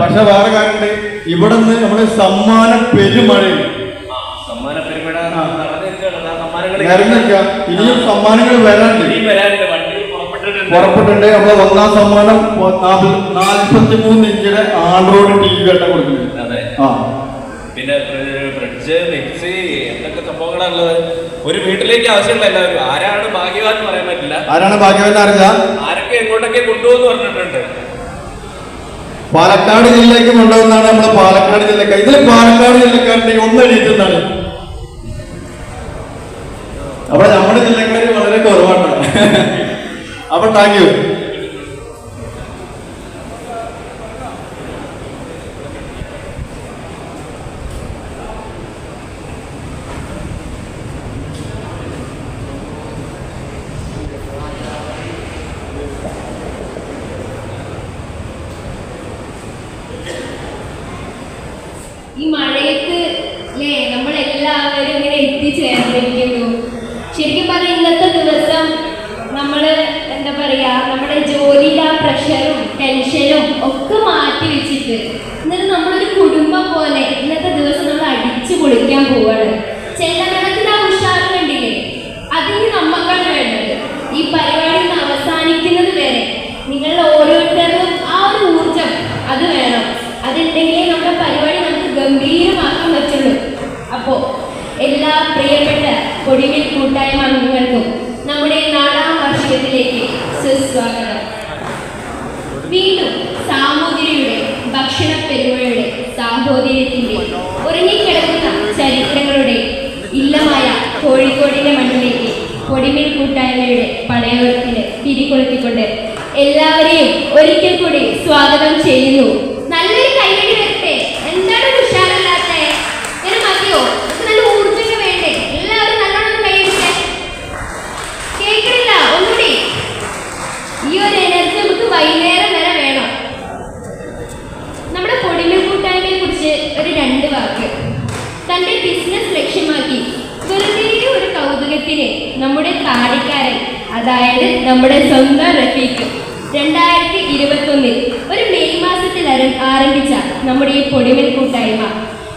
പക്ഷെ വേറെ കാര്യമുണ്ട്. ഇവിടെ നിന്ന് നമ്മൾ സമ്മാന പെരുമഴ ഇനിയും സമ്മാനങ്ങൾ വരാനുണ്ട്. പുറപ്പെട്ടിട്ടുണ്ട്. നമ്മളെ ഒന്നാം സമ്മാനം നാൽപ്പത്തി മൂന്ന് ഇഞ്ചിന്റെ ആൻഡ്രോയിഡ് ടി വി ആയിട്ട് കൊടുക്കുന്നുണ്ട്. ആ. പിന്നെ ഫ്രിഡ്ജ് മിക്സി എന്തൊക്കെ സംഭവങ്ങളാണുള്ളത്? ഒരു വീട്ടിലേക്ക് ആവശ്യമുള്ള എല്ലാവരും ആരാണ് ഭാഗ്യവാൻ പറയാൻ പറ്റില്ല. ആരാണ് ഭാഗ്യവാൻ അറിഞ്ഞ ആരൊക്കെ എങ്ങോട്ടൊക്കെ കൊണ്ടുപോകുന്നു പറഞ്ഞിട്ടുണ്ട്. പാലക്കാട് ജില്ലയ്ക്ക് കൊണ്ടുവന്നാണ് നമ്മൾ പാലക്കാട് ജില്ലക്കാർ. ഇതിൽ പാലക്കാട് ജില്ലക്കാരുടെ ഒന്ന് എഴുതുന്നതാണ് അപ്പൊ നമ്മുടെ ജില്ലക്കാർ വളരെ കുറവാണ്. അപ്പൊ താങ്ക് യു ഈ മഴയത്ത് അല്ലേ നമ്മളെല്ലാവരും ഇങ്ങനെ എത്തിച്ചേർന്നിരിക്കുന്നു ശരിക്കും പറഞ്ഞാൽ ഇന്നത്തെ ദിവസം നമ്മൾ എന്താ പറയാ നമ്മുടെ ജോലിയിലെ ആ പ്രഷറും ടെൻഷനും ഒക്കെ മാറ്റി വെച്ചിട്ട് എന്നിട്ട് നമ്മളൊരു കുടുംബം പോലെ ഇന്നത്തെ ദിവസം നമ്മൾ അടിച്ചു പൊളിക്കാൻ പോവാണ് ചെല്ലമേളത്തിന്റെ ആ ഉഷാറ് കണ്ടില്ലേ അതിന് നമുക്കാണ് വേണ്ടത് ഈ പരിപാടി ഇന്ന് അവസാനിക്കുന്നത് വരെ നിങ്ങളുടെ ഓരോരുത്തർക്കും ആ ഒരു ഊർജം അത് വേണം അതുണ്ടെങ്കിലേ നമ്മുടെ പരിപാടി നമുക്ക് ഗംഭീരമാക്കാൻ പറ്റുള്ളൂ അപ്പോൾ എല്ലാ പ്രിയപ്പെട്ട കൊടിമിൽ കൂട്ടായ്മ അംഗങ്ങൾക്കും നമ്മുടെ നാലാം വാർഷികത്തിലേക്ക് സുസ്വാഗതം വീണ്ടും സാമൂതിരിയുടെ ഭക്ഷണ പെരുമഴയുടെ സാഹോദര്യത്തിന്റെ ഉറങ്ങിക്കിടക്കുന്ന ചരിത്രങ്ങളുടെ ഇല്ലമായ കോഴിക്കോടിന്റെ മണ്ണിലേക്ക് കൊടിമേൽ കൂട്ടായ്മയുടെ പടയോളത്തിന് തിരികൊളുത്തിക്കൊണ്ട് എല്ലാവരെയും ഒരിക്കൽ കൂടി സ്വാഗതം ചെയ്യുന്നു. നല്ലൊരു കൈയടി വരട്ടെ എന്താണ് ഉഷാറല്ലാത്തെ ഇങ്ങനെ മതിയോ നമുക്ക് നല്ല ഊർജമൊക്കെ വേണ്ടേ എല്ലാവരും നല്ലോണം കൈയടിച്ചേ കേൾക്കണില്ല ഒന്നുകൂടി ഈ ഒരു എനർജി നമുക്ക് വൈകുന്നേരം വരെ വേണം നമ്മുടെ പൊടിമൽ കൂട്ടായ്മയെ കുറിച്ച് ഒരു രണ്ട് വാക്ക് തന്റെ ബിസിനസ് ലക്ഷ്യമാക്കി വെറുതെ ഒരു കൗതുകത്തിന് നമ്മുടെ താടിക്കാരൻ അതായത് നമ്മുടെ സ്വന്തം റഫീഖ്. രണ്ടായിരത്തി ഇരുപത്തൊന്നിൽ ഒരു മെയ് മാസത്തിൽ ആരം- ആരംഭിച്ച നമ്മുടെ ഈ പൊടിമൽ കൂട്ടായ്മ.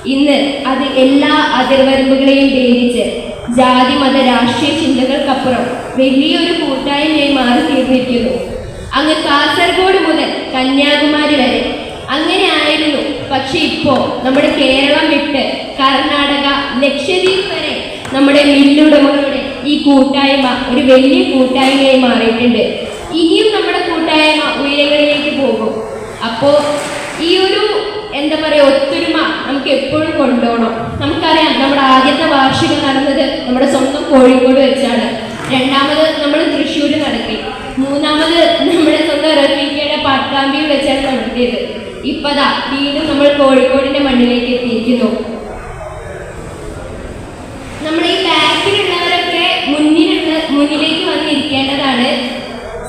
ഇന്ന് അത് എല്ലാ അതിർവരമ്പുകളെയും ഭേദിച്ച് ജാതി മത രാഷ്ട്രീയ ചിന്തകൾക്കപ്പുറം വലിയൊരു കൂട്ടായ്മയായി മാറി തീർന്നിരിക്കുന്നു. അങ്ങ് കാസർഗോഡ് മുതൽ കന്യാകുമാരി വരെ. അങ്ങനെ ആയിരുന്നു പക്ഷെ ഇപ്പോൾ നമ്മുടെ കേരളം വിട്ട് കർണാടക ലക്ഷദ്വീപ് വരെ നമ്മുടെ മില്ലുടമകളുടെ ഈ കൂട്ടായ്മ ഒരു വലിയ കൂട്ടായ്മയായി മാറിയിട്ടുണ്ട്. ഇനിയും നമ്മുടെ കൂട്ടായ്മ ഉയരങ്ങളിലേക്ക് പോകും. അപ്പോൾ ഈ ഒരു എന്താ പറയുക ഒത്തൊരുമ നമുക്ക് എപ്പോഴും കൊണ്ടുപോകണം. നമുക്കറിയാം നമ്മുടെ ആദ്യത്തെ വാർഷികം നടന്നത് നമ്മുടെ സ്വന്തം കോഴിക്കോട് വെച്ചാണ്. രണ്ടാമത് നമ്മൾ തൃശ്ശൂർ നടത്തി. മൂന്നാമത് നമ്മുടെ സ്വന്തം റഫീഖയുടെ പട്ടാമ്പിയിൽ വെച്ചാണ് നടത്തിയത്. ഇപ്പതാ വീണ്ടും നമ്മൾ കോഴിക്കോടിന്റെ മണ്ണിലേക്ക് എത്തിയിരിക്കുന്നു നമ്മുടെ ഈ ബാക്കിലുള്ളവരൊക്കെ മുന്നിലേക്ക് വന്നിരിക്കേണ്ടതാണ്.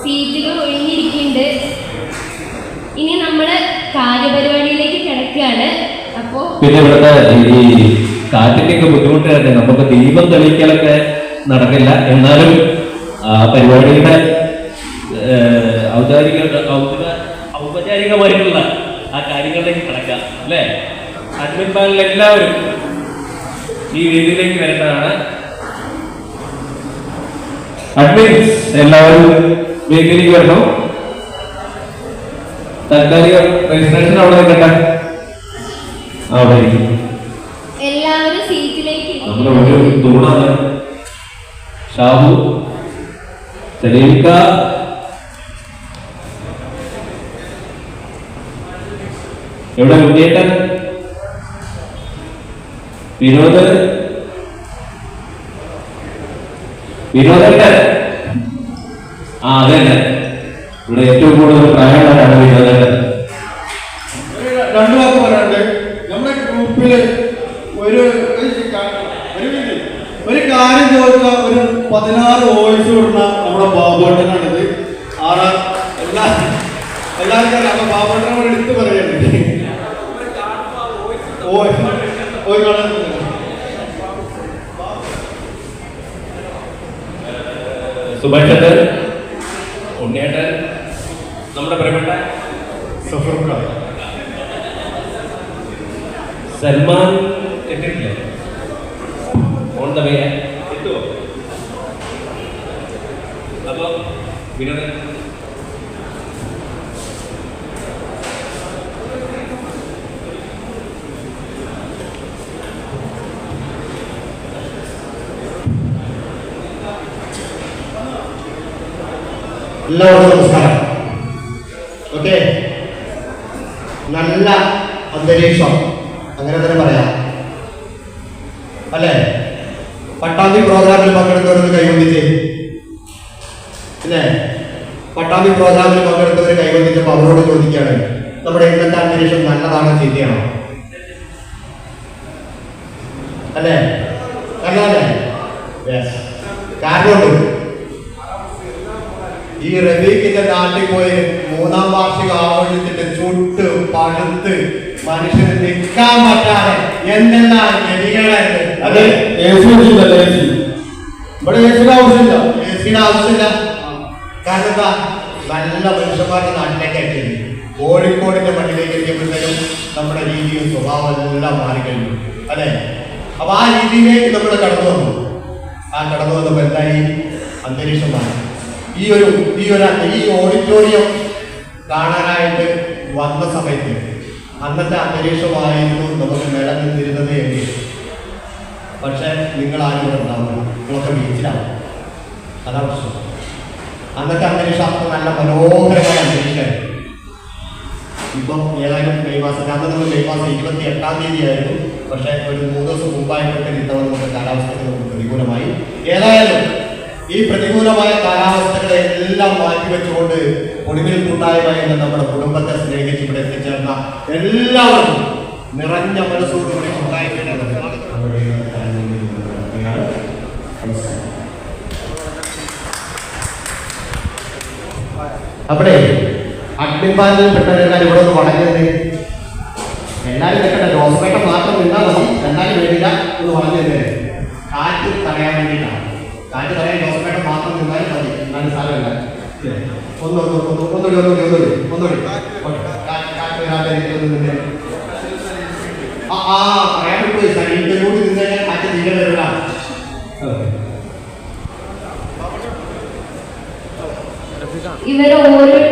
സീറ്റുകൾ ഒഴിഞ്ഞിരിക്കുന്നുണ്ട്. ഇനി നമ്മൾ കാര്യപരിപാടിയിലേക്ക് കിടക്കുകയാണ്. അപ്പോൾ പിന്നെ ഇവിടുത്തെ ഈ കാറ്റിന്റെ ഒക്കെ ബുദ്ധിമുട്ട് തന്നെ നമുക്ക് ദീപം തെളിയിക്കലൊക്കെ നടക്കില്ല. എന്നാലും പരിപാടിയുടെ ഔദ്യോഗിക ഔപചാരികമായിട്ടുള്ള ആ കാര്യങ്ങളിലേക്ക് കിടക്കാം അല്ലേ? അഡ്മിൻ പാനൽ എല്ലാവരും ഈ വേദിയിലേക്ക് വരേണ്ടതാണ്. അഡ്മിൻസ് എല്ലാവരും വേദിയിലേക്ക് വരണം. താൽക്കാലിക രജിസ്ട്രേഷൻ അവിടെ നിൽക്കട്ടെ. അവിടെ എല്ലാവരും സീറ്റിലേക്ക് നമ്മുടെ ഒരു തൂണാണ്. ഷാബു സലീമിക്ക എവിടെ കുട്ടിയേട്ടൻ? വിനോദ് വിനോദേട്ടൻ ആ അതെ അതെ. ഇവിടെ ഏറ്റവും കൂടുതൽ പ്രായമുള്ളവരാണ് വിനോദേട്ടൻ ഒരു രണ്ടു വാക്ക് പറയാനുണ്ട്. നമ്മുടെ ഗ്രൂപ്പിൽ ഒരു ഒരു ഒരു കാര്യം ചോദിച്ച ഒരു പതിനാറ് വോയിസ് വിടുന്ന നമ്മുടെ ബാബുട്ടനാണിത് ആറാം എല്ലാ എല്ലാവർക്കും അപ്പൊ ബാബുട്ടനോട് എടുത്ത് പറയുന്നുണ്ട് വോയിസ് കാണാൻ സുഭാഷേട്ടൻ ഉണ്ണിയേട്ടൻ നമ്മുടെ പ്രിയപ്പെട്ട സഫർ ഖാൻ. സൽമാൻ കിട്ടിയിട്ടില്ല? ഓൺ ദ വേ കിട്ടുമോ അപ്പൊ വിനോദൻ എല്ലാവർക്കും നമസ്കാരം. ഓക്കെ? നല്ല അന്തരീക്ഷം. അങ്ങനെ തന്നെ പറയാം. അല്ലേ? പട്ടാമ്പി പ്രോഗ്രാമിൽ പങ്കെടുത്തവരൊന്ന് കൈവന്നിച്ച് അല്ലേ പട്ടാമ്പി പ്രോഗ്രാമിൽ പങ്കെടുത്തവർ കൈവന്നിട്ടപ്പോൾ അവരോട് ചോദിക്കുകയാണ് നമ്മുടെ ഇന്നത്തെ അന്തരീക്ഷം നല്ലതാണോ ചീത്തയാണോ അല്ലേ? നല്ലതല്ലേ? ഈ റബീഖിന്റെ നാട്ടിൽ പോയി മൂന്നാം വാർഷിക ആഘോഷത്തിന്റെ ചുട്ട് പഴുത്ത് മനുഷ്യന് നിൽക്കാൻ പറ്റാതെ എന്തെല്ലാം അത് സി ഇവിടെ ആവശ്യമില്ല. എ ആവശ്യമില്ല. കാരണം എന്താ? നല്ല മനുഷ്യന്മാരുടെ നാട്ടിലേക്ക് എത്തിയത്. കോഴിക്കോടിന്റെ മണ്ണിലേക്ക് എത്തിയപ്പോഴത്തേക്കും നമ്മുടെ രീതിയും സ്വഭാവം എല്ലാം മാറിക്കഴിഞ്ഞു. അല്ലെ? അപ്പൊ ആ രീതിയിലേക്ക് നമ്മൾ കടന്നു വന്നു. ആ കടന്നു വന്നപ്പോൾ എന്തായി? അന്തരീക്ഷം മാറി. ഈ ഒരു ഈ ഒരു ഈ ഓഡിറ്റോറിയം കാണാനായിട്ട് വന്ന സമയത്ത് അന്നത്തെ അന്തരീക്ഷമായിരുന്നു നമുക്ക് നിലനിന്നിരുന്നത് എങ്കിൽ പക്ഷെ നിങ്ങൾ ആരും ഉണ്ടാവില്ല. നിങ്ങളൊക്കെ ബീച്ചിലാവും അതാണ് പ്രശ്നം. അന്നത്തെ അന്തരീക്ഷം അത്ര നല്ല മനോഹരമായ അന്തരീക്ഷമായിരുന്നു ഇപ്പം ഏതായാലും മെയ് മാസം അന്ന് നമ്മൾ മെയ് മാസം ഇരുപത്തി എട്ടാം തീയതി ആയിരുന്നു പക്ഷേ ഒരു മൂന്ന് ദിവസം മുമ്പായിട്ടൊക്കെ ഇത്തവണ നമുക്ക് കാലാവസ്ഥ നമുക്ക് പ്രതികൂലമായി. ഏതായാലും ഈ പ്രതികൂലമായ കാലാവസ്ഥകളെ എല്ലാം മാറ്റിവെച്ചുകൊണ്ട് ഒടുവിൽ കൂട്ടായ്മ എന്ന് നമ്മുടെ കുടുംബത്തെ സ്നേഹിച്ച് ഇവിടെ എത്തിച്ചേർന്ന എല്ലാവർക്കും നിറഞ്ഞ മനസ്സോടുകൂടി കൂട്ടായ്മയുടെ അവിടെ അഗ്നിപാലിൽ പെട്ടവരെല്ലാം ഇവിടെ ഒന്ന് വളഞ്ഞത്. എല്ലാവരും കേട്ടെ ജോസഫേട്ടൻ മാത്രം നിന്നാൽ മതി. എന്നാലും വേണ്ടില്ല എന്ന് പറഞ്ഞത് കാറ്റ് തടയാൻ വേണ്ടിയിട്ടാണ്. കാറ്റ് തടയാൻ ജോസഫേട്ടൻ മാത്രം നിന്നാലും മതി. എന്നാലും സാരമില്ല. ഇല്ലേ? ഒന്ന് ഒന്ന് ഒന്ന് ഒന്നുകൂടി ഒന്നുകൂടി ഒന്നുകൂടി ഒന്നുകൂടി ഓക്കേ. കാറ്റ് കാറ്റ് വരാതെ ആ ആ പറയാൻ വിട്ടുപോയി ശരീരത്തിൽ കൂടി നിന്ന് കഴിഞ്ഞാൽ കാറ്റ് തീരെ വരില്ല ഇവർ ഓരോരുത്തരും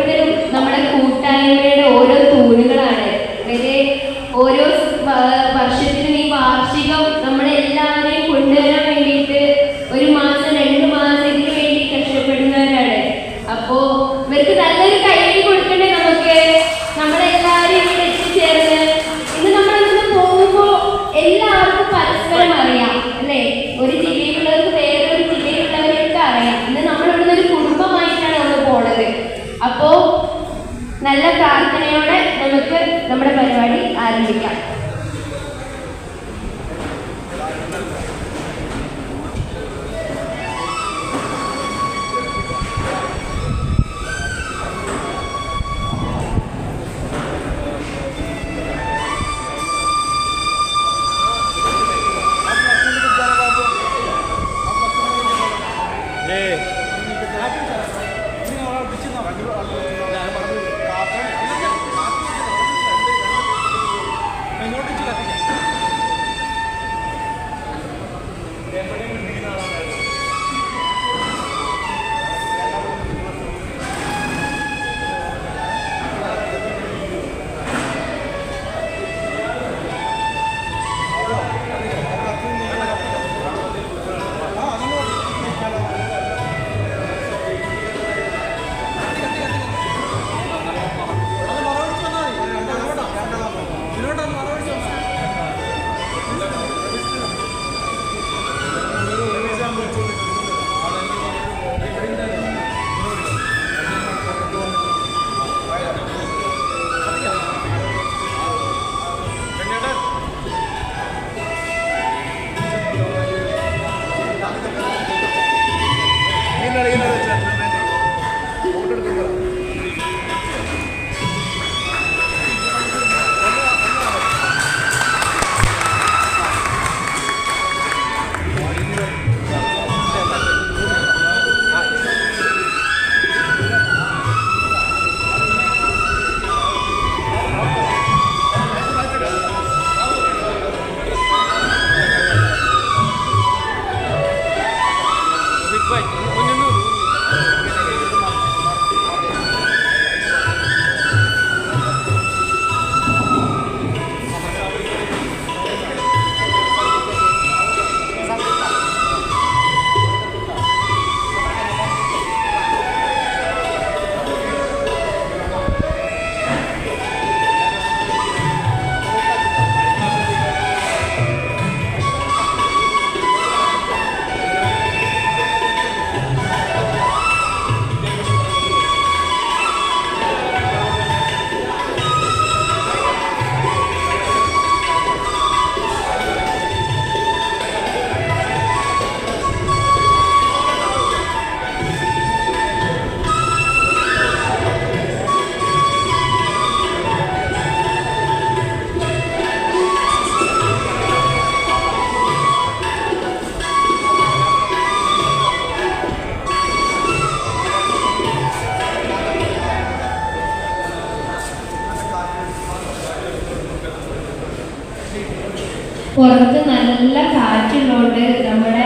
പുറത്ത് നല്ല കാറ്റുള്ളതുകൊണ്ട് നമ്മുടെ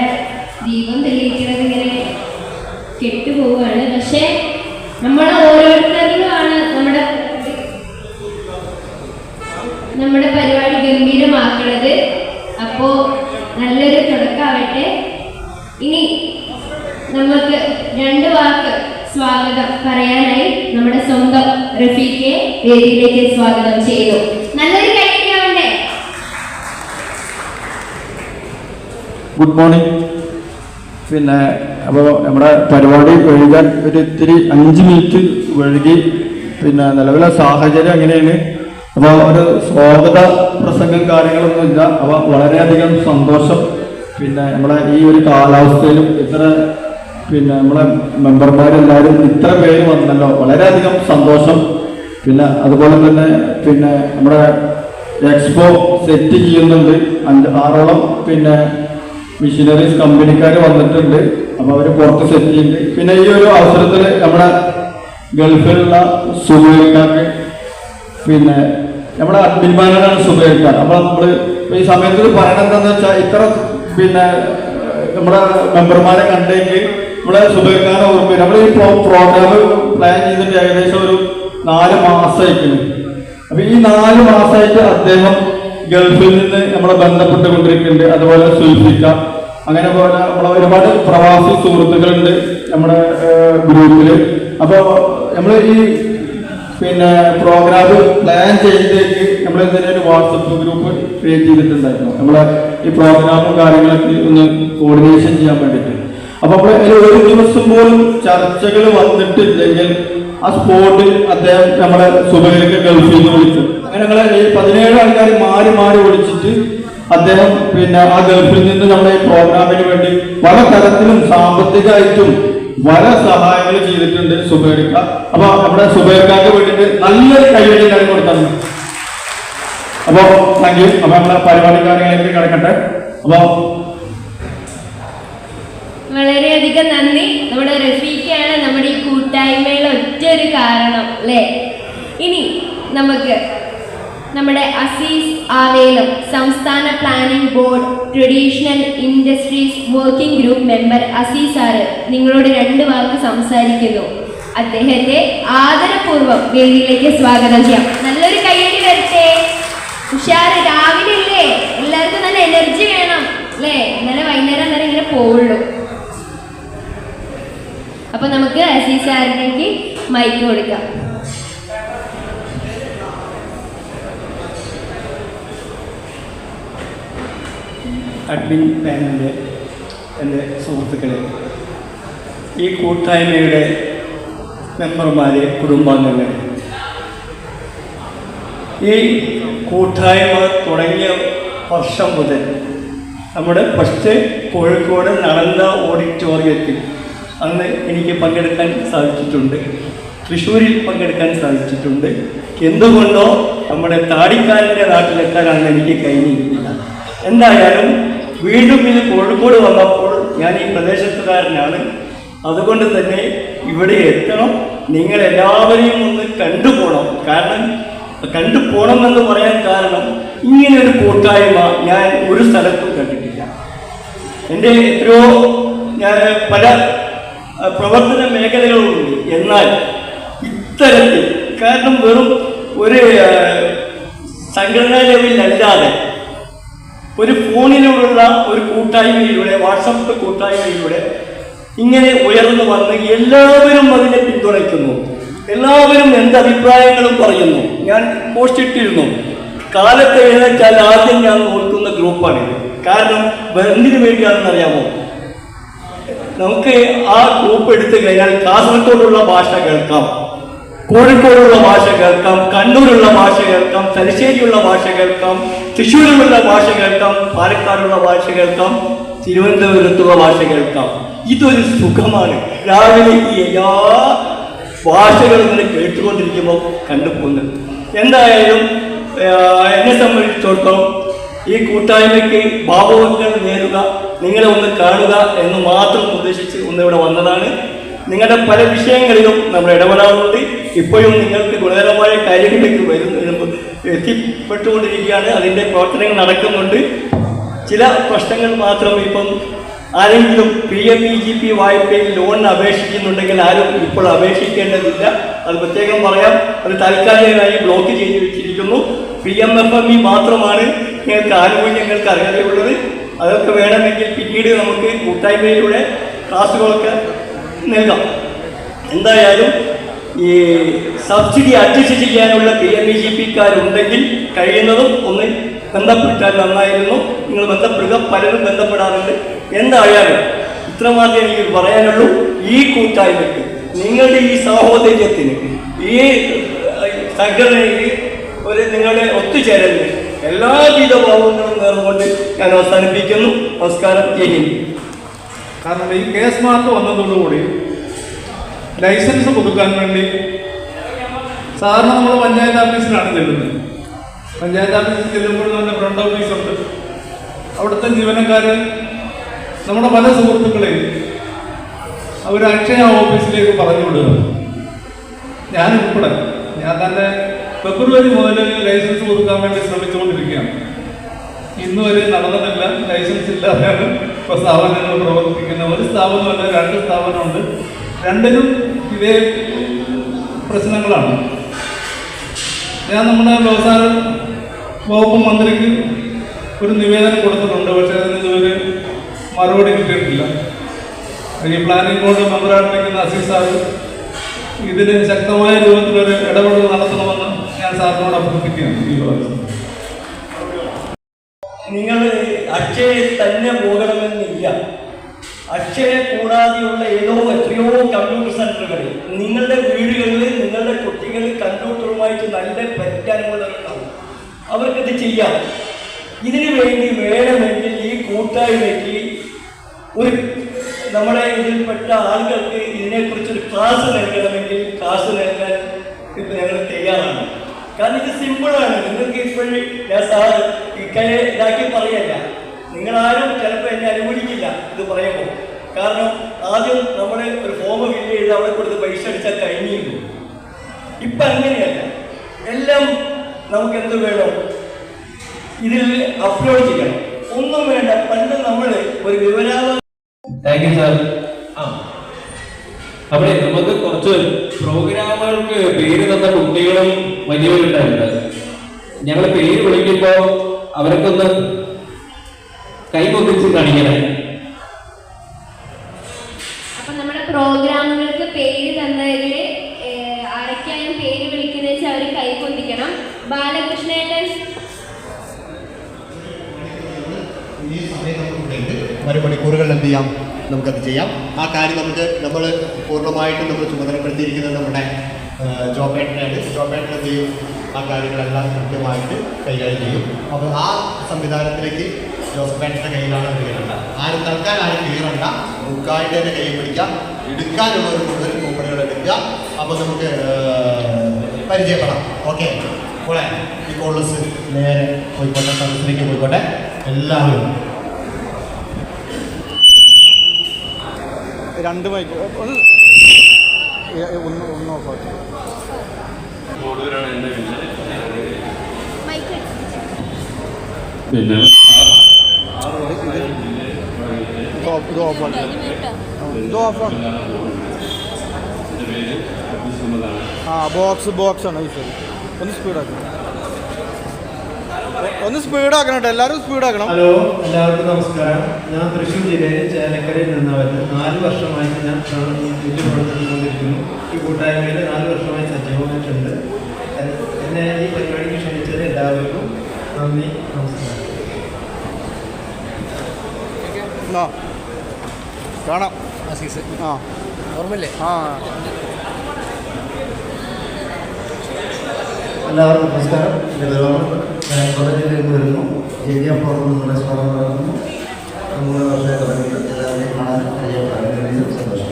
ദീപം തെളിയിക്കുന്നത് ഇങ്ങനെ കെട്ടുപോവുകയാണ്. പക്ഷെ നമ്മൾ ഓരോരുത്തരിലുമാണ് നമ്മുടെ നമ്മുടെ പരിപാടി ഗംഭീരമാക്കുന്നത് അപ്പോ നല്ലൊരു തുടക്കമാവട്ടെ ഇനി നമുക്ക് രണ്ട് വാക്ക് സ്വാഗതം പറയാനായി നമ്മുടെ സ്വന്തം റഫീഖെ വേദിയിലേക്ക് സ്വാഗതം ചെയ്യുന്നു നല്ലൊരു കൈയ്യാവണ്ടേ ഗുഡ് മോർണിംഗ് പിന്നെ അപ്പോൾ നമ്മുടെ പരിപാടി വൈകാൻ ഒരു ഇത്തിരി അഞ്ച് മിനിറ്റ് വഴുകി പിന്നെ നിലവിലെ സാഹചര്യം അങ്ങനെയാണ് അപ്പോൾ ഒരു സ്വാഗത പ്രസംഗം കാര്യങ്ങളൊന്നും ഇല്ല. അപ്പോൾ വളരെയധികം സന്തോഷം. പിന്നെ നമ്മളെ ഈ ഒരു കാലാവസ്ഥയിലും ഇത്ര പിന്നെ നമ്മളെ മെമ്പർമാരെല്ലാവരും ഇത്ര പേര് വന്നല്ലോ. വളരെയധികം സന്തോഷം. പിന്നെ അതുപോലെ തന്നെ പിന്നെ നമ്മുടെ എക്സ്പോ സെറ്റ് ചെയ്യുന്നുണ്ട്. അഞ്ച് ആറോളം പിന്നെ മിഷനറീസ് കമ്പനിക്കാർ വന്നിട്ടുണ്ട്. അപ്പോൾ അവർ പുറത്ത് സെറ്റ് ചെയ്യുന്നുണ്ട് പിന്നെ ഈ ഒരു അവസരത്തിൽ നമ്മുടെ ഗൾഫിലുള്ള സുബൈക്കാർക്ക് പിന്നെ നമ്മുടെ അഡ്മിന്മാരാണ് സുബൈക്കാർ അപ്പോൾ നമ്മൾ ഈ സമയത്ത് പറയണത് എന്താണെന്ന് വെച്ചാൽ ഇത്ര പിന്നെ നമ്മുടെ മെമ്പർമാരെ കണ്ടെങ്കിൽ നമ്മുടെ സുബൈക്കാരെ ഓർമ്മ നമ്മൾ ഈ പ്രോഗ്രാം പ്ലാൻ ചെയ്തിട്ട് ഏകദേശം ഒരു നാല് മാസമായിട്ടുണ്ട് അപ്പൊ ഈ നാല് മാസമായിട്ട് അദ്ദേഹം ഗൾഫിൽ നിന്ന് നമ്മളെ ബന്ധപ്പെട്ടുകൊണ്ടിരിക്കുന്നുണ്ട്. അതുപോലെ സുൽഫിക്ക. അങ്ങനെ പോലെ നമ്മളെ ഒരുപാട് പ്രവാസി സുഹൃത്തുക്കളുണ്ട് നമ്മുടെ ഗ്രൂപ്പിൽ അപ്പോൾ നമ്മൾ ഈ പിന്നെ പ്രോഗ്രാം പ്ലാൻ ചെയ്തേക്ക് നമ്മൾ എന്തെങ്കിലും ഒരു വാട്സപ്പ് ഗ്രൂപ്പ് ക്രിയേറ്റ് ചെയ്തിട്ടുണ്ടായിരുന്നു. നമ്മളെ ഈ പ്രോഗ്രാമും കാര്യങ്ങളൊക്കെ ഒന്ന് കോർഡിനേഷൻ ചെയ്യാൻ വേണ്ടിയിട്ട്. അപ്പൊ നമ്മൾ ഒരു ദിവസം പോലും ചർച്ചകൾ വന്നിട്ടില്ലെങ്കിൽ ആ സ്പോട്ടിൽ അദ്ദേഹം നമ്മളെ സുബൈലേക്ക് ഗൾഫിൽ നിന്ന് വിളിച്ചു. അങ്ങനെ പതിനേഴ് ആൾക്കാർ മാറി മാറി വിളിച്ചിട്ട് അദ്ദേഹം പിന്നെ ആ ഗൾഫിൽ നിന്ന് നമ്മുടെ ഈ പ്രോഗ്രാമിന് വേണ്ടി പല തരത്തിലും സാമ്പത്തികമായിട്ടും പല സഹായങ്ങൾ ചെയ്തിട്ടുണ്ട് സുബൈർക്ക. അപ്പൊ നമ്മുടെ സുബൈർക്കാക്ക് വേണ്ടിയിട്ട് നല്ലൊരു കൈവഴി കാര്യം കൊടുത്താണ്. അപ്പോ താങ്ക് യു അപ്പൊ നമ്മുടെ പരിപാടി കാര്യങ്ങളിലേക്ക് കിടക്കട്ടെ. അപ്പൊ വളരെയധികം നന്ദി. നമ്മുടെ റഫീഖാണ് നമ്മുടെ ഈ കൂട്ടായ്മയുടെ ഒറ്റ ഒരു കാരണം അല്ലേ? ഇനി നമുക്ക് നമ്മുടെ അസീസ് ആവേലം സംസ്ഥാന planning board traditional industries working group member Aziz sir നിങ്ങളോട് രണ്ട് വാക്ക് സംസാരിക്കുന്നു. അദ്ദേഹത്തെ ആദരപൂർവം വേദിയിലേക്ക് സ്വാഗതം ചെയ്യാം. നല്ലൊരു കയ്യടി വരട്ടെ. ഉഷാറ്. രാവിലെ അല്ലേ? എല്ലാവർക്കും നല്ല എനർജി വേണം അല്ലേ? ഇന്നലെ വൈകുന്നേരം വരെ ഇങ്ങനെ പോവുള്ളൂ. അപ്പൊ നമുക്ക് അസീസ് സാറിലേക്ക് മൈക്ക് കൊടുക്കാം. അഡ്മിൻ പാനലിലെ എന്റെ സുഹൃത്തുക്കളെ ഈ കൂട്ടായ്മയുടെ മെമ്പർമാരെ കുടുംബാംഗങ്ങളെ. ഈ കൂട്ടായ്മ തുടങ്ങിയ വർഷം മുതൽ നമ്മുടെ ഫസ്റ്റ് കോഴിക്കോട് നടന്ന ഓഡിറ്റോറിയത്തിൽ അന്ന് എനിക്ക് പങ്കെടുക്കാൻ സാധിച്ചിട്ടുണ്ട്. തൃശ്ശൂരിൽ പങ്കെടുക്കാൻ സാധിച്ചിട്ടുണ്ട്. എന്തുകൊണ്ടോ നമ്മുടെ താടിക്കാരന്റെ നാട്ടിലെത്താനാണ് എനിക്ക് കഴിഞ്ഞിരിക്കുന്നത് എന്തായാലും വീണ്ടും ഇത് കോഴിക്കോട് വന്നപ്പോൾ ഞാൻ ഈ പ്രദേശത്തുകാരനാണ്. അതുകൊണ്ട് തന്നെ ഇവിടെ എത്തണം. നിങ്ങൾ എല്ലാവരെയും ഒന്ന് കണ്ടുപോകണം കാരണം കണ്ടു പോകണം എന്ന് പറയാൻ കാരണം ഇങ്ങനെ ഒരു കൂട്ടായ്മ ഞാൻ ഒരു സ്ഥലത്തും കണ്ടിട്ടില്ല. എന്റെ എത്രയോ ഞാൻ പല പ്രവർത്തന മേഖലകളുണ്ട്. എന്നാൽ ഇത്തരത്തിൽ കാരണം വെറും ഒരു സംഘടനാ ലെവലിലല്ലാതെ ഒരു ഫോണിലൂടെയുള്ള ഒരു കൂട്ടായ്മയിലൂടെ വാട്സപ്പ് കൂട്ടായ്മയിലൂടെ ഇങ്ങനെ ഉയർന്നു വന്ന് എല്ലാവരും അതിനെ പിന്തുണയ്ക്കുന്നു. എല്ലാവരും എന്ത് അഭിപ്രായങ്ങളും പറയുന്നു. ഞാൻ പോസ്റ്റ് ഇട്ടിരുന്നു. കാലത്ത് എഴുന്നേറ്റാൽ ആദ്യം ഞാൻ നോക്കുന്ന ഗ്രൂപ്പാണിത് കാരണം എന്തിനു വേണ്ടിയാണെന്ന് അറിയാമോ? നമുക്ക് ആ ഗ്രൂപ്പ് എടുത്തു കഴിഞ്ഞാൽ കാസർഗോഡുള്ള ഭാഷ കേൾക്കാം. കോഴിക്കോടുള്ള ഭാഷ കേൾക്കാം കണ്ണൂരുള്ള ഭാഷ കേൾക്കാം തലശ്ശേരിയുള്ള ഭാഷ കേൾക്കാം തൃശ്ശൂരിലുള്ള ഭാഷ കേൾക്കാം പാലക്കാടുള്ള ഭാഷ കേൾക്കാം തിരുവനന്തപുരത്തുള്ള ഭാഷ കേൾക്കാം. ഇതൊരു സുഖമാണ്. രാവിലെ ഈ എല്ലാ ഭാഷകളും ഇങ്ങനെ കേട്ടുകൊണ്ടിരിക്കുമ്പോൾ കണ്ടുപോകുന്നത് എന്തായാലും എന്നെ സംബന്ധിച്ചിടത്തോളം ഈ കൂട്ടായ്മയ്ക്ക് ഭാവവങ്ങൾ നേരുക നിങ്ങളെ ഒന്ന് കാണുക എന്ന് മാത്രം ഉദ്ദേശിച്ച് ഒന്നിവിടെ വന്നതാണ്. നിങ്ങളുടെ പല വിഷയങ്ങളിലും നമ്മൾ ഇടപെടാറുണ്ട്. ഇപ്പോഴും നിങ്ങൾക്ക് ഗുണകരമായ കാര്യങ്ങളിലേക്ക് വരുന്ന എത്തിപ്പെട്ടുകൊണ്ടിരിക്കുകയാണ്. അതിന്റെ പ്രവർത്തനങ്ങൾ നടക്കുന്നുണ്ട്. ചില പ്രശ്നങ്ങൾ മാത്രം ഇപ്പം ആരെങ്കിലും P M E G P വായ്പയിൽ ലോണിന് അപേക്ഷിക്കുന്നുണ്ടെങ്കിൽ ആരും ഇപ്പോൾ അപേക്ഷിക്കേണ്ടതില്ല. അത് പ്രത്യേകം പറയാം. അത് താൽക്കാലികമായി ബ്ലോക്ക് ചെയ്ത് വെച്ചിരിക്കുന്നു. P M F M E മാത്രമാണ് നിങ്ങൾക്ക് ആനുകൂല്യങ്ങൾക്ക് അർഹതയുള്ളത്. അതൊക്കെ വേണമെങ്കിൽ പിന്നീട് നമുക്ക് കൂട്ടായ്മയിലൂടെ ക്ലാസ്സുകളൊക്കെ നൽകാം. എന്തായാലും ഈ സബ്സിഡി അഡ്ജസ്റ്റ് ചെയ്യാനുള്ള പി എം ഇ ജി പിക്കാരുണ്ടെങ്കിൽ കഴിയുന്നതും ഒന്ന് ബന്ധപ്പെട്ടാൽ നന്നായിരുന്നു. നിങ്ങൾ ബന്ധപ്പെടുക പലരും ബന്ധപ്പെടാറുണ്ട്. എന്തായാലും ഇത്രമാത്രമേ എനിക്ക് പറയാനുള്ളൂ. ഈ കൂട്ടായ്മയ്ക്ക് നിങ്ങളുടെ ഈ സഹോദര്യത്തിന് ഈ സംഘടനയ്ക്ക് ഒരു നിങ്ങളുടെ ഒത്തുചേരലിന് എല്ലാവിധ ഭാവങ്ങളും നേർന്നുകൊണ്ട് ഞാൻ അവസാനിപ്പിക്കുന്നു. നമസ്കാരം. ജയ് കാരണം ഈ കേസ് മാർക്ക് വന്നതോടുകൂടി ലൈസൻസ് പുതുക്കാൻ വേണ്ടി സാധാരണ നമ്മൾ പഞ്ചായത്ത് ഓഫീസിലാണ് ചെല്ലുന്നത്. പഞ്ചായത്ത് ഓഫീസിൽ ചെല്ലുമ്പോൾ തന്നെ ഫ്രണ്ട് ഓഫീസ് ഉണ്ട്. അവിടുത്തെ ജീവനക്കാർ നമ്മുടെ പല സുഹൃത്തുക്കളെയും അവർ അക്ഷയ ഓഫീസിലേക്ക് പറഞ്ഞു വിടുക. ഞാൻ ഉൾപ്പെടെ ഞാൻ തന്നെ ഫെബ്രുവരി മുതൽ ലൈസൻസ് കൊടുക്കാൻ വേണ്ടി ശ്രമിച്ചുകൊണ്ടിരിക്കുകയാണ്. ഇന്നുവരെ നടന്നിട്ടില്ല ലൈസൻസ് ഇല്ലാതെയാണ് ഇപ്പോൾ സ്ഥാപനങ്ങൾ പ്രവർത്തിക്കുന്ന ഒരു സ്ഥാപനമല്ല രണ്ട് സ്ഥാപനമുണ്ട്. രണ്ടിനും ഇതേ പ്രശ്നങ്ങളാണ്. ഞാൻ നമ്മുടെ വ്യവസായ വകുപ്പ് മന്ത്രിക്ക് ഒരു നിവേദനം കൊടുത്തിട്ടുണ്ട് പക്ഷെ അതിന് ഇതുവരെ മറുപടി കിട്ടിയിട്ടില്ല. ഈ പ്ലാനിംഗ് ബോർഡ് മെമ്പറായിട്ടിരിക്കുന്ന അസീസ് സാർ ഇതിന് ശക്തമായ രൂപത്തിലൊരു ഇടപെടൽ നടത്തണമെന്ന് ഞാൻ സാറിനോട് അഭ്യർത്ഥിക്കുകയാണ്. ഈ പ്രാവശ്യം. നിങ്ങൾ അക്ഷയയിൽ തന്നെ പോകണമെന്നില്ല. അക്ഷയ കൂടാതെയുള്ള ഏതോ എത്രയോ കമ്പ്യൂട്ടർ സെന്ററുകളിൽ നിങ്ങളുടെ വീടുകളിൽ നിങ്ങളുടെ കുട്ടികൾ കമ്പ്യൂട്ടറുമായിട്ട് നല്ല പരിജ്ഞാനമുള്ളവരുണ്ടാവും അവർക്കിത് ചെയ്യാം. ഇതിനു വേണ്ടി വേണമെങ്കിൽ ഈ കൂട്ടായ്മയ്ക്ക് ഒരു നമ്മുടെ ഇതിൽപ്പെട്ട ആളുകൾക്ക് ഇതിനെക്കുറിച്ചൊരു ക്ലാസ് നൽകണമെങ്കിൽ ക്ലാസ് നൽകാൻ ഞങ്ങൾ തയ്യാറാണ്. കാരണം ഇത് സിമ്പിളാണ് നിങ്ങൾക്ക് ഇപ്പോഴും ഞാൻ സാർ ഇക്കയെ ഇതാക്കി പറയല്ല. നിങ്ങളാരും ചിലപ്പോൾ എന്നെ അനുകൂലിക്കില്ല ഇത് പറയുമ്പോൾ കാരണം ആദ്യം നമ്മൾ ഒരു ഫോം ഫില്ല് ചെയ്ത് അവിടെ കൊടുത്ത് പൈസ അടിച്ചാൽ കഴിഞ്ഞിരുന്നു. ഇപ്പം അങ്ങനെയല്ല. എല്ലാം നമുക്ക് എന്ത് വേണം? ഇതിൽ അപ്ലോഡ് ചെയ്യണം. ഒന്നും വേണ്ട. പണ്ട് നമ്മൾ ഒരു വിവരാവ താങ്ക് യു സാർ ആ. അവിടെ നമുക്ക് കുറച്ച് പ്രോഗ്രാമുകൾക്ക് പേര് തന്ന കുട്ടികളും വലിയവരുണ്ടായിട്ടുണ്ട്. ഞങ്ങൾ പേര് വിളിക്കുമ്പോ അവർക്കൊന്ന് കൈകൊത്തിച്ച് കാണിക്കണേ. അപ്പൊ നമ്മുടെ പ്രോഗ്രാമുകൾക്ക് പേര് തന്നതിൽ ആരൊക്കെയാണ് പേര് വിളിക്കുന്നത് വെച്ചാൽ അവർ കൈകൊണ്ടിക്കണം ബാലകൃഷ്ണേട്ടൻ. ഈ സമയം നമുക്കിവിടെ ഉണ്ട് വരും മണിക്കൂറുകളിൽ എന്ത് ചെയ്യാം? നമുക്കത് ചെയ്യാം. ആ കാര്യം നമുക്ക് നമ്മൾ പൂർണമായിട്ടും നമ്മൾ ചുമതലപ്പെടുത്തിയിരിക്കുന്നത് നമ്മുടെ ജോബേട്ടനാണ്. ജോബേട്ടൻ എന്ത് ചെയ്യും? ആ കാര്യങ്ങളെല്ലാം കൃത്യമായിട്ട് കൈകാര്യം ചെയ്യും. അപ്പോൾ ആ സംവിധാനത്തിലേക്ക് ജോസഫേട്ടന്റെ കയ്യിലാണ് കയറേണ്ട ആരും തൽക്കാൻ ആരും കീറണ്ട തന്നെ കൈ പിടിക്കാം എടുക്കാനുള്ള ഒരു കൂടുതൽ കൂപ്പണുകൾ എടുക്കുക. അപ്പോൾ നമുക്ക് പരിചയപ്പെടാം. ഓക്കെ? പോളെ ഈ കോളേജ് നേരെ പോയിക്കോട്ടെ സദസ്സിലേക്ക് പോയിക്കോട്ടെ. എല്ലാവരും രണ്ട് മൈക്ക് ഒന്ന് ഒന്ന് ഓഫാക്കി പിന്നെ? ഇത് ഇത് ഓഫാക്കി ആ ബോക്സ് ബോക്സ് ആണ്. ശരി. ഒന്ന് സ്പീഡാക്കണം ഒന്ന് സ്പീഡാക്കണം കേട്ടോ. എല്ലാവരും സ്പീഡാക്കണം ഹലോ എല്ലാവർക്കും നമസ്കാരം. ഞാൻ തൃശ്ശൂർ ജില്ലയിൽ ചേലക്കരയിൽ നിന്ന് വരുന്നത് നാല് വർഷമായിട്ട് ഞാൻ പ്രവർത്തിച്ചുകൊണ്ടിരിക്കുന്നു ഈ കൂട്ടായ്മയിൽ നാല് വർഷമായി സജീവമായിട്ടുണ്ട്. എൻ- എന്നെ ഈ പരിപാടിക്ക് ക്ഷണിച്ചത് എല്ലാവർക്കും നന്ദി നമസ്കാരം. കാണാം. ആ. ഓർമ്മല്ലേ ആ. എല്ലാവർക്കും നമസ്കാരം. നിന്ന് വരുന്നു. ജെ ഡി എഫ് ഫോറം നിങ്ങളുടെ സ്വാഗതം മൂന്ന് വർഷമായി തുടങ്ങിയിട്ട് എല്ലാവരെയും കാണാൻ കഴിയപ്പെടാൻ സന്തോഷം.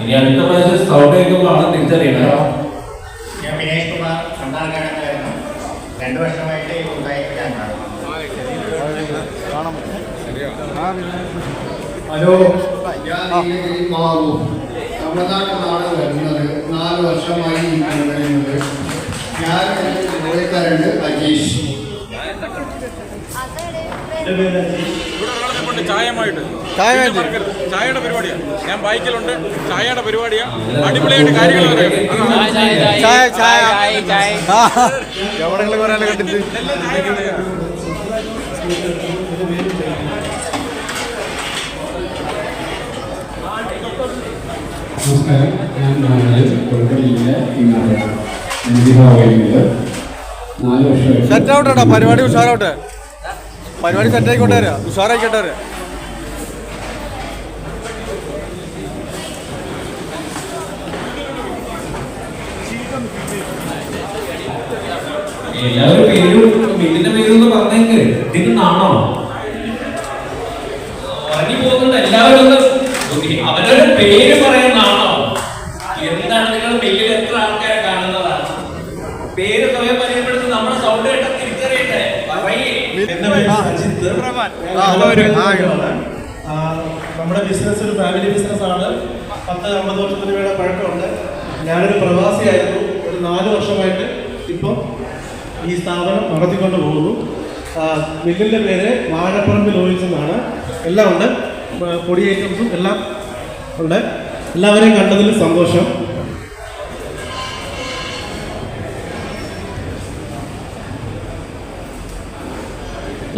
ഇനി അടുത്ത പ്രാവശ്യം സൗണ്ട് കേൾക്കുമ്പോൾ ആണ് ഞാൻ വിനേഷ് കുമാർ കണ്ടാർക്കാരനായിരുന്നു രണ്ട് വർഷമായിട്ട് കാണാം. ഹലോ. തമിഴ്നാട്ടിൽ വരുന്നത്. നാല് വർഷമായി കഴിയുന്നത് ഞാൻ എന്റെ ജോലിക്കാരുണ്ട് അജീഷ്. ചായമായിട്ട്. ചായയുടെ പരിപാടിയാണ് ഞാൻ ബൈക്കിലുണ്ട്. ചായയുടെ പരിപാടിയാണ് അടിപൊളിയായിട്ട് കാര്യങ്ങൾ നമസ്കാരം. ഞാൻ കൊൽക്കത്തയിലെ സെറ്റ് ആവട്ടെ പരിപാടി ഉഷാറാവട്ടെ. പരിപാടി സെറ്റ് ആയിക്കോട്ടെ വരാം ഉഷാറായിക്കോട്ടെ വരാം എല്ലാവരും പേരും വീടിന്റെ പേരൊന്ന് പറഞ്ഞെങ്കിൽ ഇതിന് നാണോ? ഇറങ്ങി പോകുന്നുണ്ട് എല്ലാവരും. അവരുടെ പേര് പറയാൻ എന്താണ് നിങ്ങൾ മെയിലിൽ എത്ര കാണുന്നതാണ് പേര് സ്വയം പരിചയപ്പെടുത്തി. നമ്മുടെ സൗണ്ട് കേട്ട തിരിച്ചറിയട്ടെ. പേര് നമ്മുടെ ബിസിനസ് ഒരു ഫാമിലി ബിസിനസ് ആണ്. പത്ത് അമ്പത് വർഷത്തിന് വേണ്ട പഴക്കമുണ്ട്. ഞാനൊരു പ്രവാസിയായിരുന്നു. ഒരു നാല് വർഷമായിട്ട് ഇപ്പം ഈ സ്ഥാപനം നടത്തിക്കൊണ്ട് പോകുന്നു. മില്ലിന്റെ പേര് വാഴപ്പറമ്പിൽ ഓയിൽസ് എന്നാണ്. എല്ലാം ഉണ്ട്. പൊടി ഐറ്റംസും എല്ലാം ഉണ്ട്. എല്ലാവരെയും കണ്ടതിൽ സന്തോഷം.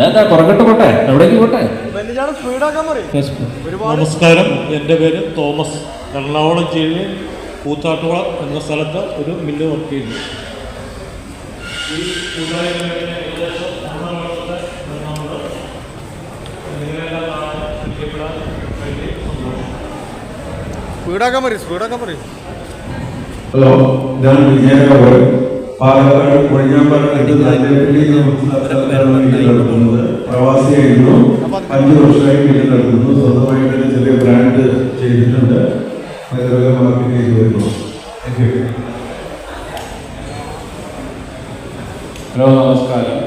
എന്താ പുറകോട്ട് പോട്ടെ? എവിടേക്ക് പോട്ടെ? നമസ്കാരം. എന്റെ പേര് തോമസ്. എറണാകുളം ജില്ലയിൽ കൂത്താട്ടുകുള എന്ന സ്ഥലത്ത് ഒരു മില്ല് വർക്ക് ചെയ്യുന്നു. ഈ ഏകദേശം മൂന്നര വർഷത്തെ സ്പീഡാക്കാൻ പറയും സ്പീഡാക്കാൻ പറയും. ഹലോ ഞാൻ വിജയനഗർ പാലക്കാട് കൊഴിഞ്ഞാമ്പാറ നടത്തുന്നത് പ്രവാസിയായിരുന്നു. അഞ്ച് വർഷമായി വീട്ടിൽ നടത്തുന്നു സ്വന്തമായിട്ട് ചെറിയ ബ്രാൻഡ് ചെയ്തിട്ടുണ്ട്. മാർക്കറ്റ് ചെയ്ത് വരുന്നു. ഹലോ നമസ്കാരം.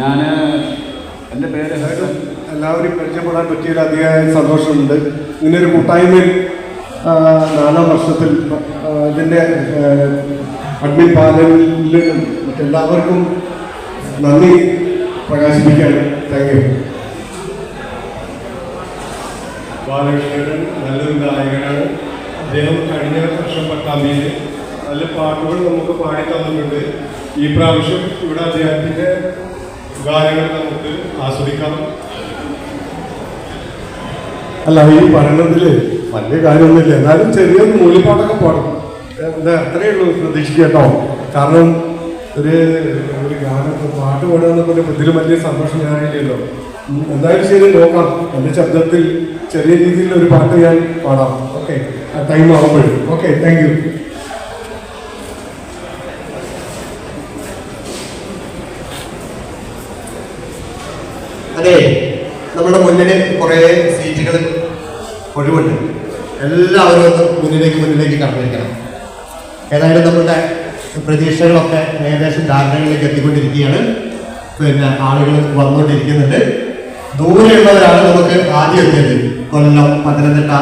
ഞാൻ എന്റെ പേര് ഹേഡൻ എല്ലാവരും പരിചയപ്പെടാൻ പറ്റിയൊരു അതിയായ സന്തോഷമുണ്ട്. ഇങ്ങനൊരു കൂട്ടായ്മയിൽ നാലാം വർഷത്തിൽ ഇതിന്റെ അഡ്മിൻ പാനലിലും മറ്റെല്ലാവർക്കും നന്ദി പ്രകാശിപ്പിക്കാൻ താങ്ക് യു ബാലകൃഷ്ണൻ നല്ലൊരു ഗായകനാണ്. അദ്ദേഹം കഴിഞ്ഞ വർഷം പട്ടാമ്പിയിൽ നല്ല പാട്ടുകൾ നമുക്ക് പാടി തന്നിട്ടുണ്ട്. ഈ പ്രാവശ്യം ഇവിടെ അദ്ദേഹത്തിന്റെ ഗാനങ്ങൾ നമുക്ക് ആസ്വദിക്കാം. അല്ല ഈ പഠനത്തിൽ വലിയ കാര്യമൊന്നുമില്ല. എന്നാലും ചെറിയൊരു മൂലിപ്പാട്ടൊക്കെ പാടും. അത്രയേ ഉള്ളൂ പ്രതീക്ഷിക്കുക കേട്ടോ. കാരണം ഒരു ഒരു ഗാനം പാട്ട് പാടുക പറയുമ്പോൾ ഇതിലും വലിയ സന്തോഷം ഞാനില്ലല്ലോ. എന്തായാലും ശരി നോക്കാം. എന്റെ ശബ്ദത്തിൽ ചെറിയ രീതിയിൽ ഒരു പാട്ട് ഞാൻ പാടാം. ഓക്കെ ആ ടൈം ആവുമ്പോഴും ഓക്കെ താങ്ക് യു അതെ നമ്മുടെ മുന്നിൽ കുറേ സീറ്റുകൾ ഒഴിവുണ്ട്. എല്ലാവരും മുന്നിലേക്ക് മുന്നിലേക്ക് കടന്നിരിക്കണം ഏതായാലും നമ്മുടെ പ്രതീക്ഷകളൊക്കെ ഏകദേശം ധാരണകളിലേക്ക് എത്തിക്കൊണ്ടിരിക്കുകയാണ്. പിന്നെ ആളുകൾ വന്നുകൊണ്ടിരിക്കുന്നുണ്ട്. ദൂരെയുള്ളവരാണ് നമുക്ക് ആദ്യം എത്തിയത്. കൊല്ലം പത്തനംതിട്ട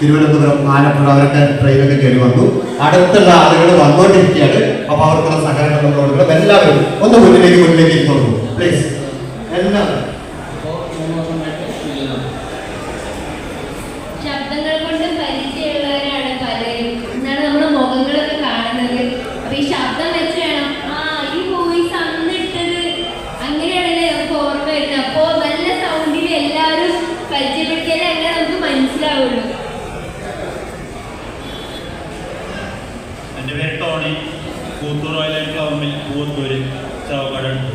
തിരുവനന്തപുരം ആലപ്പുഴ അവരൊക്കെ ട്രെയിനൊക്കെ കയറി വന്നു. അടുത്തുള്ള ആളുകൾ വന്നുകൊണ്ടിരിക്കുകയാണ്. അപ്പോൾ അവർക്കുള്ള സഹകരണം എല്ലാവരും ഒന്ന് മുന്നിലേക്ക് മുന്നിലേക്ക് ഇരിക്കുന്നു പ്ലീസ് എല്ലാവരും ശബ്ദങ്ങൾ കൊണ്ട് പരിചയമുള്ളവരാണ് പലരും എന്നാണ് നമ്മുടെ മുഖങ്ങളൊക്കെ കാണുന്നത് അപ്പൊ ഈ ശബ്ദം വെച്ച് വേണം ആ ഈ വോയിസ് അന്ന് ഇട്ടത് അങ്ങനെയാണല്ലേ നമുക്ക് ഓർമ്മ വരുന്നത് അപ്പോ നല്ല സൗണ്ടിൽ എല്ലാവരും പരിചയപ്പെടുത്തിയാലേ അങ്ങനെ നമുക്ക് മനസ്സിലാവുള്ളൂ എന്റെ പേര് Tony Koothur oil and flower mill Poovathur Chavakkad അടുത്ത്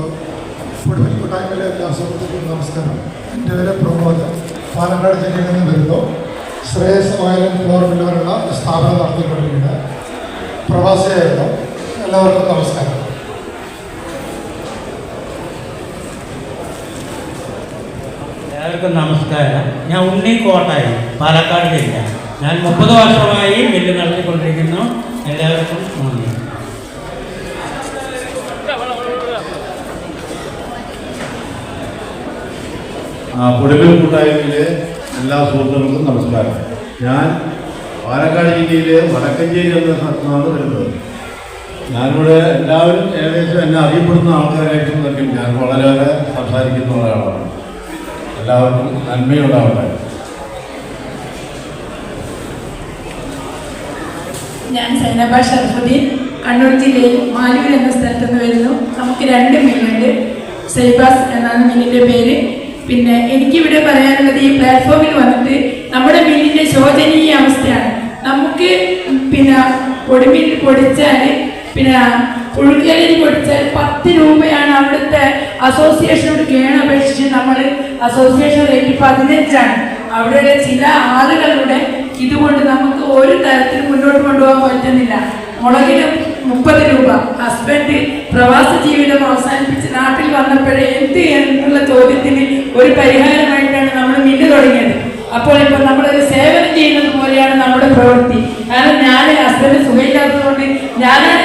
പൊടുവൽ കൂട്ടായ്മയിലെ എല്ലാ സുഹൃത്തുക്കളും നമസ്കാരം. എന്റെ പേര് പ്രമോദ്. പാലക്കാട് ജില്ലയിൽ നിന്ന് വരുന്നു. ശ്രേയസ് ഫ്ലോർ മില്ലുകളുള്ള സ്ഥാപനം നടത്തിക്കൊണ്ടിരിക്കുന്നത്. പ്രവാസിയായിരുന്നു. എല്ലാവർക്കും നമസ്കാരം. എല്ലാവർക്കും നമസ്കാരം. ഞാൻ ഉണ്ണി കോട്ടായി പാലക്കാട് ജില്ല. ഞാൻ മുപ്പത് വർഷമായി മില്ല് നടത്തിക്കൊണ്ടിരിക്കുന്നു. എല്ലാവർക്കും നന്ദി. പൊടുക്കൽ കൂട്ടായ്മയിലെ എല്ലാ സുഹൃത്തുക്കൾക്കും നമസ്കാരം. ഞാൻ പാലക്കാട് ജില്ലയിലെ വടക്കഞ്ചേരി എന്ന സ്ഥലത്താണ് വരുന്നത്. ഞാനിവിടെ എല്ലാവരും ഏകദേശം എന്നെ അറിയപ്പെടുന്ന ആൾക്കാരായിട്ടും നിൽക്കും. ഞാൻ വളരെയേറെ സംസാരിക്കുന്ന ഒരാളാണ്. എല്ലാവർക്കും നന്മയുണ്ടാവട്ടെ ഞാൻ സൈനബ ഷർഫുദ്ദീൻ കണ്ണൂർ ജില്ലയിൽ മാലൂർ എന്ന സ്ഥലത്ത് നിന്ന് വരുന്നു. നമുക്ക് രണ്ട് മീനുണ്ട് സൈബാസ് എന്നാണ് മീനിന്റെ പേര്. പിന്നെ എനിക്കിവിടെ പറയാനുള്ളത് ഈ പ്ലാറ്റ്ഫോമിൽ വന്നിട്ട് നമ്മുടെ മില്ലിന്റെ ശോചനീയ അവസ്ഥയാണ്. നമുക്ക് പിന്നെ പൊടിമിൽ പൊടിച്ചാൽ പിന്നെ പുഴുക്കലിൽ പൊടിച്ചാൽ പത്ത് രൂപയാണ് അവിടുത്തെ അസോസിയേഷനോട് കേണപേക്ഷിച്ച് നമ്മൾ അസോസിയേഷൻ റേറ്റ് പതിനഞ്ചാണ്. അവിടെയുള്ള ചില ആളുകളുടെ ഇതുകൊണ്ട് നമുക്ക് ഒരു തരത്തിൽ മുന്നോട്ട് കൊണ്ടുപോകാൻ പറ്റുന്നില്ല. മുളകിന് മുപ്പത് രൂപ. ഹസ്ബൻഡ് പ്രവാസ ജീവിതം അവസാനിപ്പിച്ച് നാട്ടിൽ വന്നപ്പോഴേ എന്ത് എന്നുള്ള ചോദ്യത്തിന് ഒരു പരിഹാരമായിട്ടാണ് നമ്മൾ മില്ല് തുടങ്ങിയത്. അപ്പോൾ ഇപ്പോൾ നമ്മളൊരു സേവനം ചെയ്യുന്നത് പോലെയാണ് നമ്മുടെ പ്രവൃത്തി. കാരണം ഞാൻ ഹസ്ബൻഡ് സുഖമില്ലാത്തതുകൊണ്ട് ഞാനാണ്